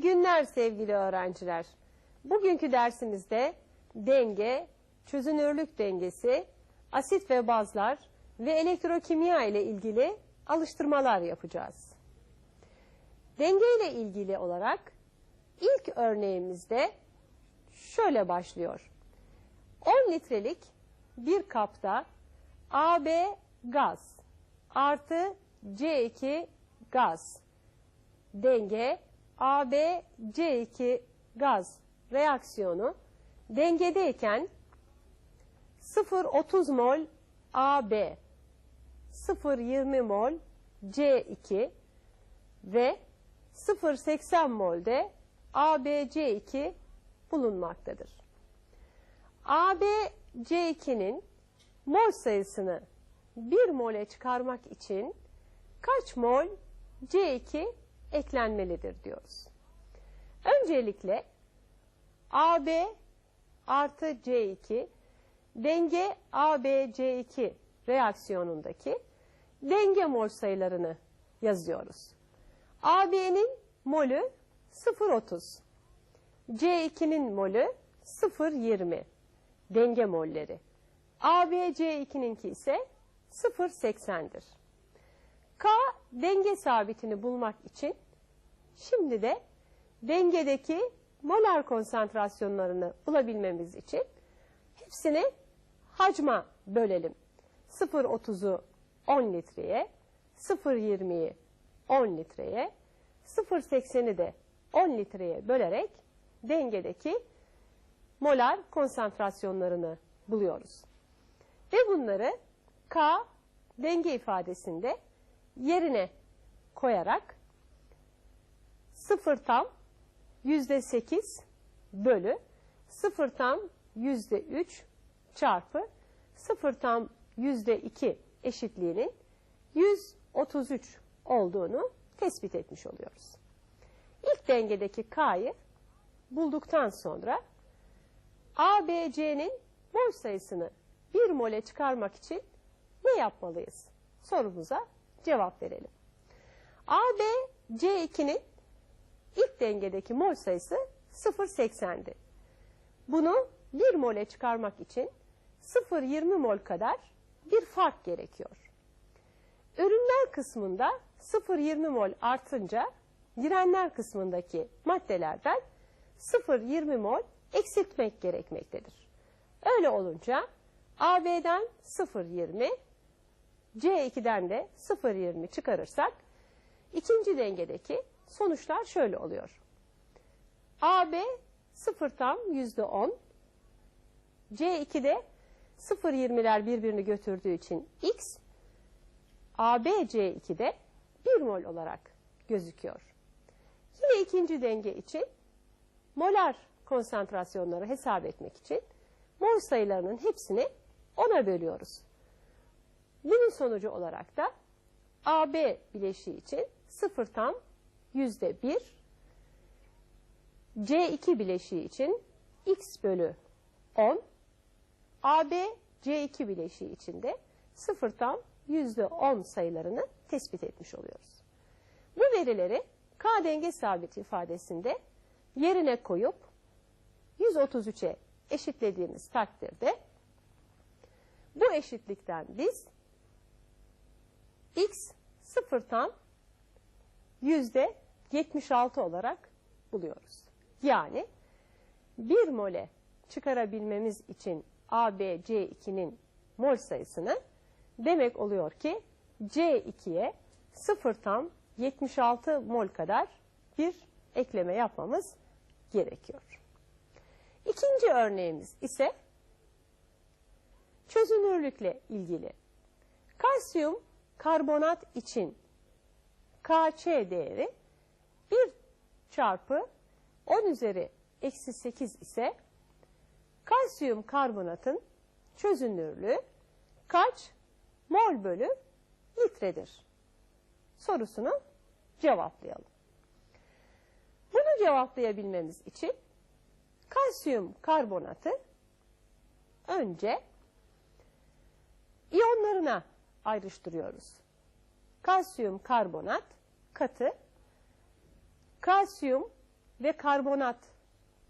Günler sevgili öğrenciler. Bugünkü dersimizde denge, çözünürlük dengesi, asit ve bazlar ve elektrokimya ile ilgili alıştırmalar yapacağız. Denge ile ilgili olarak ilk örneğimizde şöyle başlıyor. 10 litrelik bir kapta AB gaz artı C2 gaz denge AB C2 gaz reaksiyonu dengedeyken 0,30 mol AB 0,20 mol C2 ve 0,80 molde ABC2 bulunmaktadır. ABC2'nin mol sayısını 1 mole çıkarmak için kaç mol C2 eklenmelidir diyoruz. Öncelikle AB artı C2 denge ABC2 reaksiyonundaki denge mol sayılarını yazıyoruz. AB'nin molü 0,30. C2'nin molü 0,20 denge molleri. ABC2'ninki ise 0,80'dir. K denge sabitini bulmak için şimdi de dengedeki molar konsantrasyonlarını bulabilmemiz için hepsini hacma bölelim. 0,30'u 10 litreye, 0,20'yi 10 litreye, 0,80'i de 10 litreye bölerek dengedeki molar konsantrasyonlarını buluyoruz. Ve bunları K denge ifadesinde yerine koyarak 0 tam yüzde 8 bölü 0 tam yüzde 3 çarpı 0 tam yüzde 2 eşitliğinin 133 olduğunu tespit etmiş oluyoruz. İlk dengedeki K'yı bulduktan sonra ABC'nin mol sayısını 1 mole çıkarmak için ne yapmalıyız? Sorumuza cevap verelim. AB C2'nin ilk dengedeki mol sayısı 0,80'di. Bunu 1 mole çıkarmak için 0,20 mol kadar bir fark gerekiyor. Ürünler kısmında 0,20 mol artınca direnler kısmındaki maddelerden 0,20 mol eksiltmek gerekmektedir. Öyle olunca AB'den 0,20 C2'den de 0,20 çıkarırsak ikinci dengedeki sonuçlar şöyle oluyor. AB 0 tam %10 C2'de 0,20'ler birbirini götürdüğü için X AB C2'de 1 mol olarak gözüküyor. Yine ikinci denge için molar konsantrasyonları hesap etmek için mol sayılarının hepsini 10'a bölüyoruz. Bunun sonucu olarak da AB bileşiği için 0 tam yüzde 1, C2 bileşiği için X bölü 10, AB C2 bileşiği için de 0 tam yüzde 10 sayılarını tespit etmiş oluyoruz. Bu verileri K denge sabiti ifadesinde yerine koyup 133'e eşitlediğimiz takdirde bu eşitlikten biz x 0 tam yüzde 76 olarak buluyoruz. Yani 1 mole çıkarabilmemiz için ABC2'nin mol sayısını demek oluyor ki C2'ye 0 tam 76 mol kadar bir ekleme yapmamız gerekiyor. İkinci örneğimiz ise çözünürlükle ilgili. Kalsiyum karbonat için KÇ değeri 1 çarpı 10 üzeri eksi 8 ise kalsiyum karbonatın çözünürlüğü kaç mol bölü litredir? Sorusunu cevaplayalım. Bunu cevaplayabilmemiz için kalsiyum karbonatı önce iyonlarına ayrıştırıyoruz. Kalsiyum karbonat katı, kalsiyum ve karbonat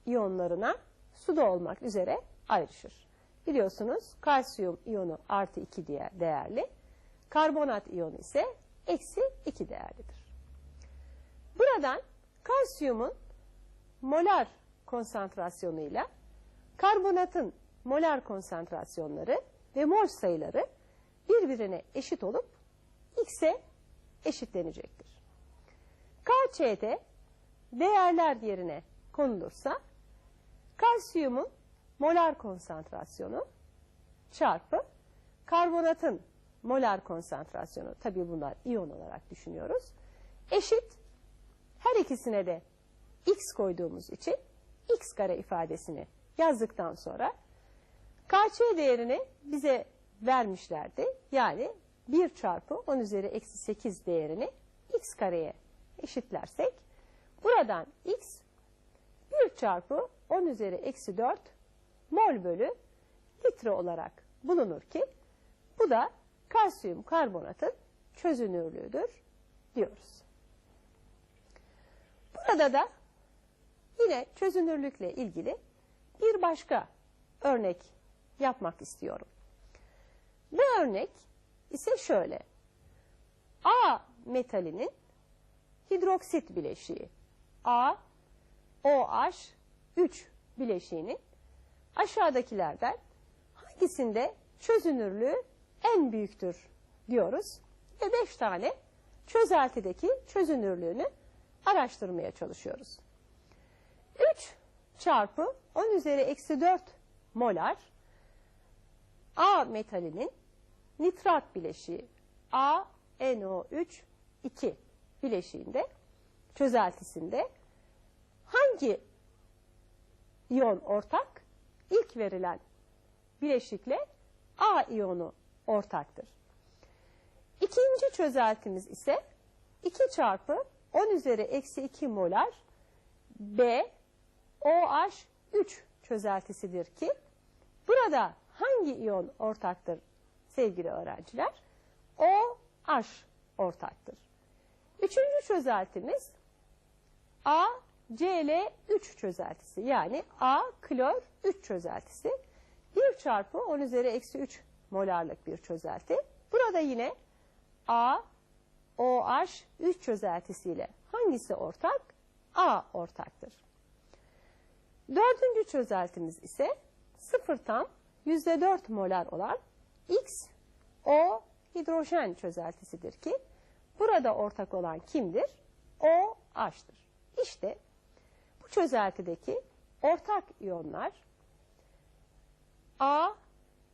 iyonlarına suda olmak üzere ayrışır. Biliyorsunuz kalsiyum iyonu artı 2 diye değerli. Karbonat iyonu ise eksi 2 değerlidir. Buradan kalsiyumun molar konsantrasyonuyla karbonatın molar konsantrasyonları ve mol sayıları birbirine eşit olup X'e eşitlenecektir. KC'de değerler yerine konulursa kalsiyumun molar konsantrasyonu çarpı karbonatın molar konsantrasyonu tabii bunlar iyon olarak düşünüyoruz. Eşit her ikisine de x koyduğumuz için x kare ifadesini yazdıktan sonra KC değerini bize vermişlerdi. Yani 1 çarpı 10 üzeri eksi 8 değerini x kareye eşitlersek buradan x 1 çarpı 10 üzeri eksi 4 mol bölü litre olarak bulunur ki bu da kalsiyum karbonatın çözünürlüğüdür diyoruz. Burada da yine çözünürlükle ilgili bir başka örnek yapmak istiyorum. Bu örnek ise şöyle. A metalinin hidroksit bileşiği A OH 3 bileşiğinin aşağıdakilerden hangisinde çözünürlüğü en büyüktür diyoruz ve 5 tane çözeltideki çözünürlüğünü araştırmaya çalışıyoruz. 3 çarpı 10 üzeri eksi 4 molar A metalinin nitrat bileşiği A NO3 2 bileşiğinde çözeltisinde hangi iyon ortak? İlk verilen bileşikle A iyonu ortaktır. İkinci çözeltimiz ise 2 çarpı 10 üzeri eksi 2 molar B OH 3 çözeltisidir ki burada hangi iyon ortaktır sevgili öğrenciler? OH ortaktır. Üçüncü çözeltimiz ACl3 çözeltisi yani A klor 3 çözeltisi. 1 çarpı 10 üzeri eksi 3 molarlık bir çözelti. Burada yine A OH 3 çözeltisiyle hangisi ortak? A ortaktır. Dördüncü çözeltimiz ise 0 tam %4 molar olan X O hidrojen çözeltisidir ki burada ortak olan kimdir? O H'tır. İşte bu çözeltideki ortak iyonlar A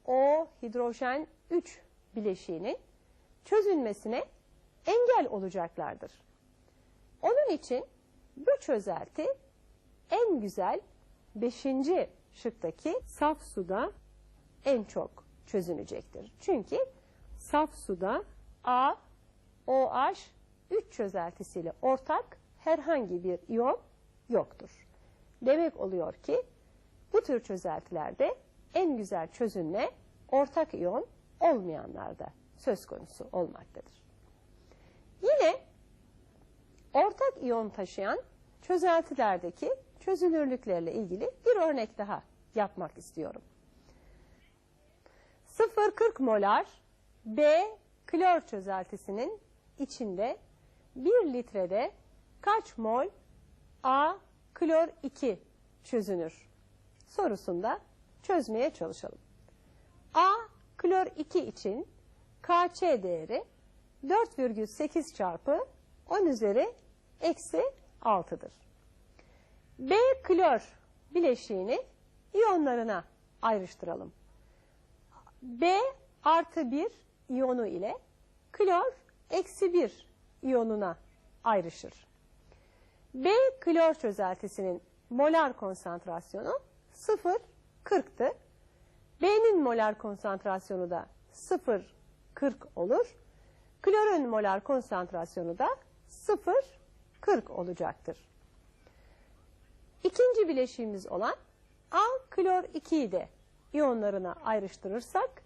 O hidrojen 3 bileşiğinin çözünmesine engel olacaklardır. Onun için bu çözelti en güzel 5. şıktaki saf suda en çok çözünecektir. Çünkü saf suda A, OH 3 çözeltisiyle ortak herhangi bir iyon yoktur. Demek oluyor ki bu tür çözeltilerde en güzel çözünme ortak iyon olmayanlarda söz konusu olmaktadır. Yine ortak iyon taşıyan çözeltilerdeki çözünürlüklerle ilgili bir örnek daha yapmak istiyorum. 0,40 molar B klor çözeltisinin içinde 1 litrede kaç mol A klor 2 çözünür? Sorusunda çözmeye çalışalım. A klor 2 için KÇ değeri 4,8 çarpı 10 üzeri eksi 6'dır. B klor bileşiğini iyonlarına ayrıştıralım. B artı 1 iyonu ile klor eksi 1 iyonuna ayrışır. B klor çözeltisinin molar konsantrasyonu 0,40'tı. B'nin molar konsantrasyonu da 0,40 olur. Klorun molar konsantrasyonu da 0,40 olacaktır. İkinci bileşiğimiz olan A klor 2'yi de iyonlarına ayrıştırırsak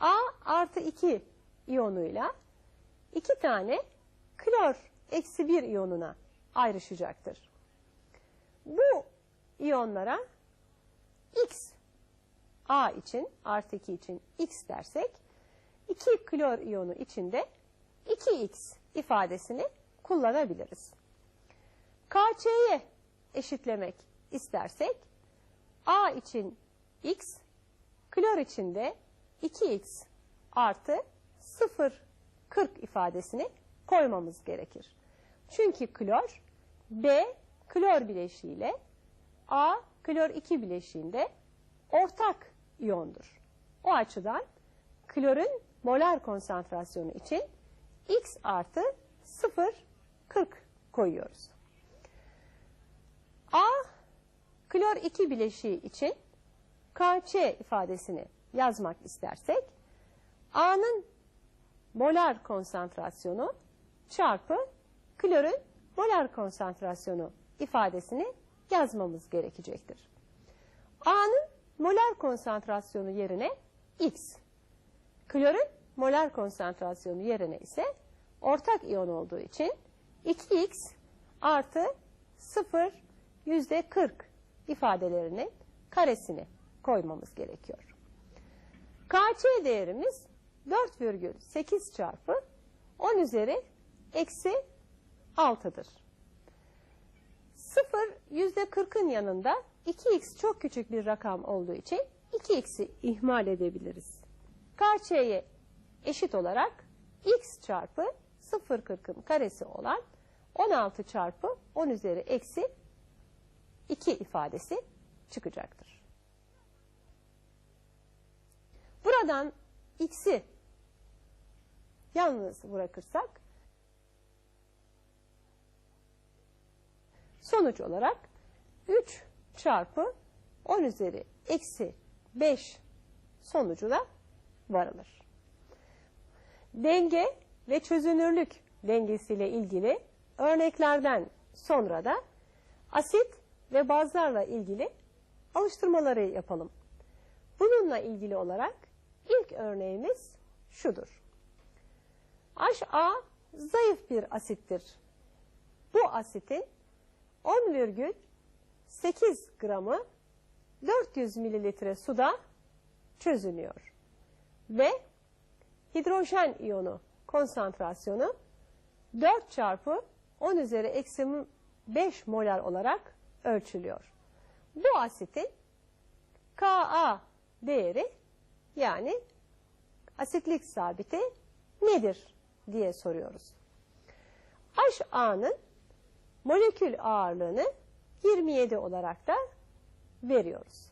A artı 2 iyonuyla iki tane klor eksi 1 iyonuna ayrışacaktır. Bu iyonlara X A için artı 2 için X dersek 2 klor iyonu içinde 2X ifadesini kullanabiliriz. KC'ye eşitlemek istersek A için X, klor için de 2X artı 0,40 ifadesini koymamız gerekir. Çünkü klor B klor bileşiğiyle A klor 2 bileşiğinde ortak iyondur. O açıdan klorun molar konsantrasyonu için X artı 0,40 koyuyoruz. A klor 2 bileşiği için KC ifadesini yazmak istersek A'nın molar konsantrasyonu çarpı klorun molar konsantrasyonu ifadesini yazmamız gerekecektir. A'nın molar konsantrasyonu yerine X, klorun molar konsantrasyonu yerine ise ortak iyon olduğu için 2X artı 0 yüzde 40 ifadelerinin karesini koymamız gerekiyor. KC değerimiz 4,8 çarpı 10 üzeri eksi 6'dır. 0 yüzde 40'ın yanında 2x çok küçük bir rakam olduğu için 2x'i ihmal edebiliriz. KC'ye eşit olarak x çarpı 0,40'ın karesi olan 16 çarpı 10 üzeri eksi 2 ifadesi çıkacaktır. Buradan x'i yalnız bırakırsak sonuç olarak 3 çarpı 10 üzeri eksi 5 sonucuna varılır. Denge ve çözünürlük dengesiyle ilgili örneklerden sonra da asit ve bazlarla ilgili alıştırmaları yapalım. Bununla ilgili olarak ilk örneğimiz şudur. HA zayıf bir asittir. Bu asitin 10,8 gramı 400 mililitre suda çözünüyor. Ve hidrojen iyonu konsantrasyonu 4 çarpı 10 üzeri eksi 5 molar olarak ölçülüyor. Bu asitin Ka değeri yani asitlik sabiti nedir diye soruyoruz. HA'nın molekül ağırlığını 27 olarak da veriyoruz.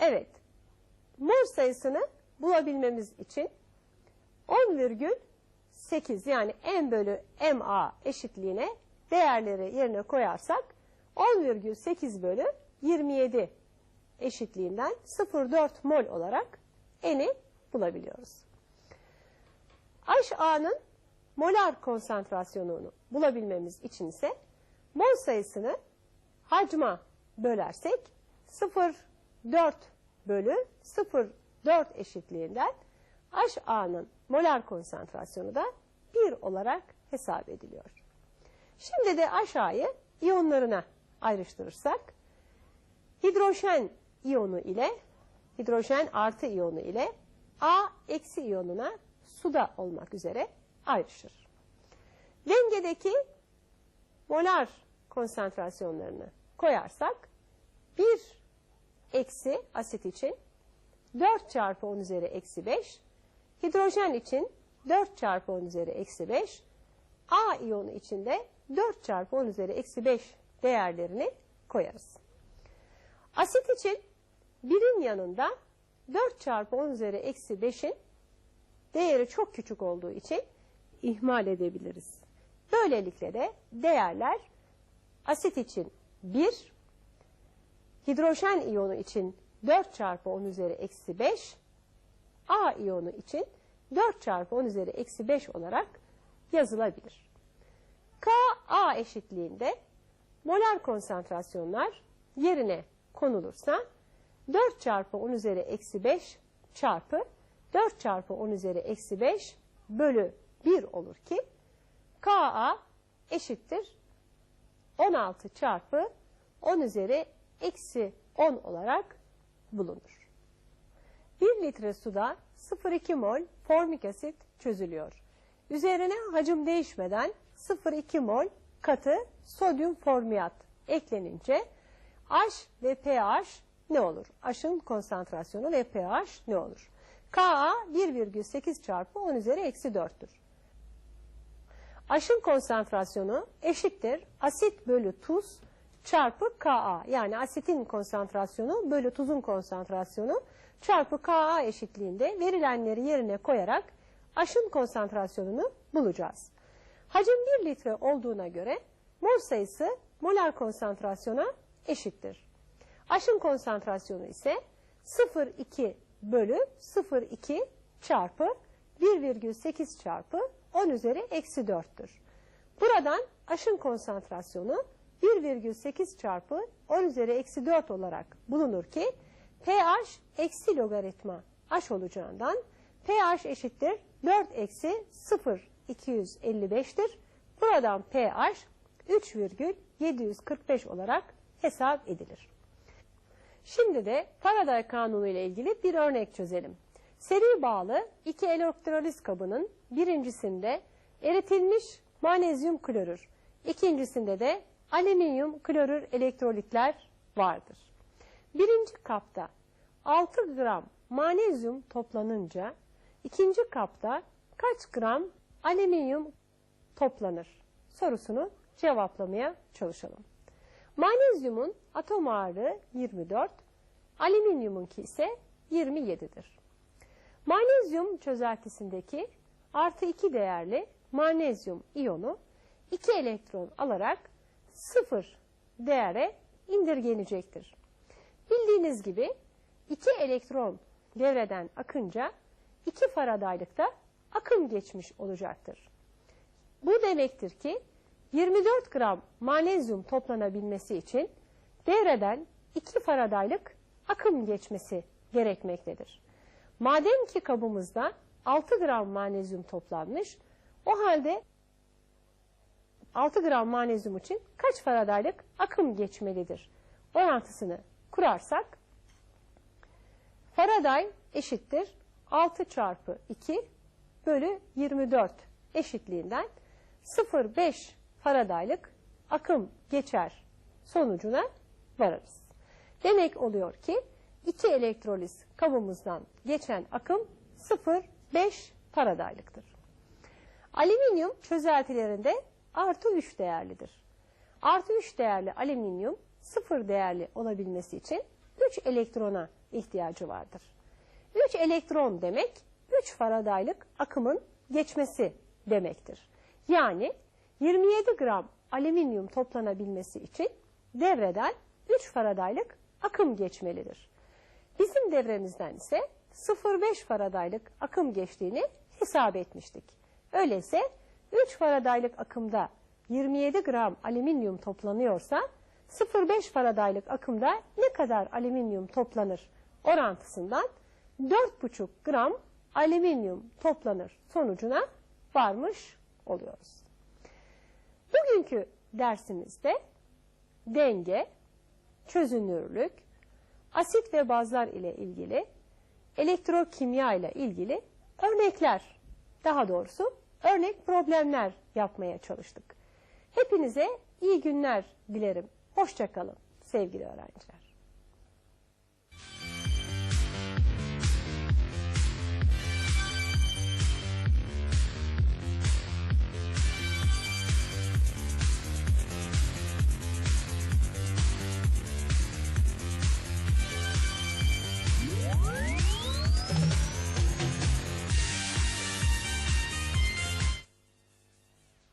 Evet, mol sayısını bulabilmemiz için 10,8 yani m bölü ma eşitliğine değerleri yerine koyarsak 10,8 bölü 27 eşitliğinden 0,4 mol olarak n'i bulabiliyoruz. HA'nın molar konsantrasyonunu bulabilmemiz için ise mol sayısını hacma bölersek 0,4 bölü 0,4 eşitliğinden HA'nın molar konsantrasyonu da 1 olarak hesap ediliyor. Şimdi de HA'yı iyonlarına ayrıştırırsak hidrojen iyonu ile hidrojen artı iyonu ile A eksi iyonuna suda olmak üzere ayrışır. Dengedeki molar konsantrasyonlarını koyarsak 1 eksi asit için 4 çarpı 10 üzeri eksi 5, hidrojen için 4 çarpı 10 üzeri eksi 5, A iyonu için de 4 çarpı 10 üzeri eksi 5 değerlerini koyarız. Asit için 1'in yanında 4 çarpı 10 üzeri eksi 5'in değeri çok küçük olduğu için ihmal edebiliriz. Böylelikle de değerler asit için 1, hidrojen iyonu için 4 çarpı 10 üzeri eksi 5, A iyonu için 4 çarpı 10 üzeri eksi 5 olarak yazılabilir. Ka A eşitliğinde molar konsantrasyonlar yerine konulursa 4 çarpı 10 üzeri eksi 5 çarpı 4 çarpı 10 üzeri eksi 5 bölü 1 olur ki Ka eşittir 16 çarpı 10 üzeri eksi 10 olarak bulunur. 1 litre suda 0,2 mol formik asit çözülüyor. Üzerine hacim değişmeden 0,2 mol katı sodyum formiyat eklenince H ve pH ne olur? H'ın konsantrasyonu ve pH ne olur? Ka 1,8 çarpı 10 üzeri eksi 4'tür. H'ın konsantrasyonu eşittir asit bölü tuz çarpı Ka. Yani asitin konsantrasyonu bölü tuzun konsantrasyonu çarpı Ka eşitliğinde verilenleri yerine koyarak H'ın konsantrasyonunu bulacağız. Hacim 1 litre olduğuna göre mol sayısı molar konsantrasyona eşittir. H'ın konsantrasyonu ise 0,2 bölü 0,2 çarpı 1,8 çarpı 10 üzeri eksi 4'tür. Buradan H'ın konsantrasyonu 1,8 çarpı 10 üzeri eksi 4 olarak bulunur ki pH eksi logaritma H olacağından pH eşittir 4 eksi 0,255'tir. Buradan pH 3,745 olarak hesap edilir. Şimdi de Faraday kanunu ile ilgili bir örnek çözelim. Seri bağlı iki elektroliz kabının birincisinde eritilmiş manezyum klorür, ikincisinde de alüminyum klorür elektrolitler vardır. Birinci kapta 6 gram manezyum toplanınca ikinci kapta kaç gram alüminyum toplanır sorusunu cevaplamaya çalışalım. Manezyumun atom ağırlığı 24, alüminyumunki ise 27'dir. Manezyum çözeltisindeki artı 2 değerli manezyum iyonu 2 elektron alarak 0 değere indirgenecektir. Bildiğiniz gibi 2 elektron devreden akınca 2 faradaylıkta akım geçmiş olacaktır. Bu demektir ki 24 gram manezyum toplanabilmesi için devreden 2 faradaylık akım geçmesi gerekmektedir. Madem ki kabımızda 6 gram manezyum toplanmış, o halde 6 gram manezyum için kaç faradaylık akım geçmelidir? Orantısını kurarsak, faraday eşittir 6 çarpı 2 bölü 24 eşitliğinden 0,5 faradaylık akım geçer sonucuna varırız. Demek oluyor ki 2 elektroliz kabımızdan geçen akım 0,5 faradaylıktır. Alüminyum çözeltilerinde artı 3 değerlidir. Artı 3 değerli alüminyum 0 değerli olabilmesi için 3 elektrona ihtiyacı vardır. 3 elektron demek 3 faradaylık akımın geçmesi demektir. Yani 27 gram alüminyum toplanabilmesi için devreden 3 faradaylık akım geçmelidir. Bizim devremizden ise 0,5 faradaylık akım geçtiğini hesap etmiştik. Öyleyse 3 faradaylık akımda 27 gram alüminyum toplanıyorsa 0,5 faradaylık akımda ne kadar alüminyum toplanır orantısından 4,5 gram alüminyum toplanır sonucuna varmış oluyoruz. Bugünkü dersimizde denge, çözünürlük, asit ve bazlar ile ilgili, elektrokimya ile ilgili örnekler, daha doğrusu örnek problemler yapmaya çalıştık. Hepinize iyi günler dilerim. Hoşçakalın sevgili öğrenciler.